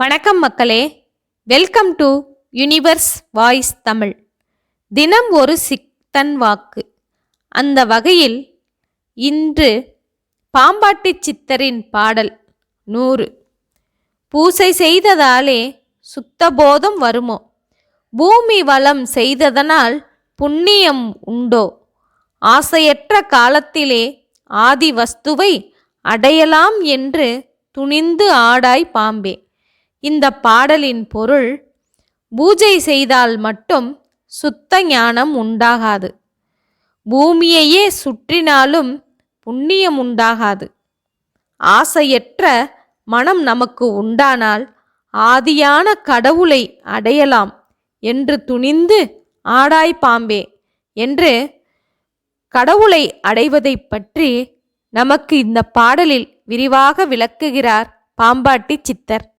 வணக்கம் மக்களே. Welcome to universe voice Tamil தினம் ஒரு சித்தன் வாக்கு. அந்த வகையில் இன்று பாம்பாட்டி சித்தரின் பாடல் நூறு. பூசை செய்ததாலே சுத்தபோதம் வருமோ? பூமி வளம் செய்ததனால் புண்ணியம் உண்டோ? ஆசையற்ற காலத்திலே ஆதி வஸ்துவை அடையலாம் என்று துணிந்து ஆடாய் பாம்பே. இந்த பாடலின் பொருள் பூஜை செய்தால் மட்டும் சுத்த ஞானம் உண்டாகாது. பூமியையே சுற்றினாலும் புண்ணியம் உண்டாகாது. ஆசையற்ற மனம் நமக்கு உண்டானால் ஆதியான கடவுளை அடையலாம் என்று துணிந்து ஆடாய் பாம்பே என்று கடவுளை அடைவதைப் பற்றி நமக்கு இந்த பாடலில் விரிவாக விளக்குகிறார் பாம்பாட்டி சித்தர்.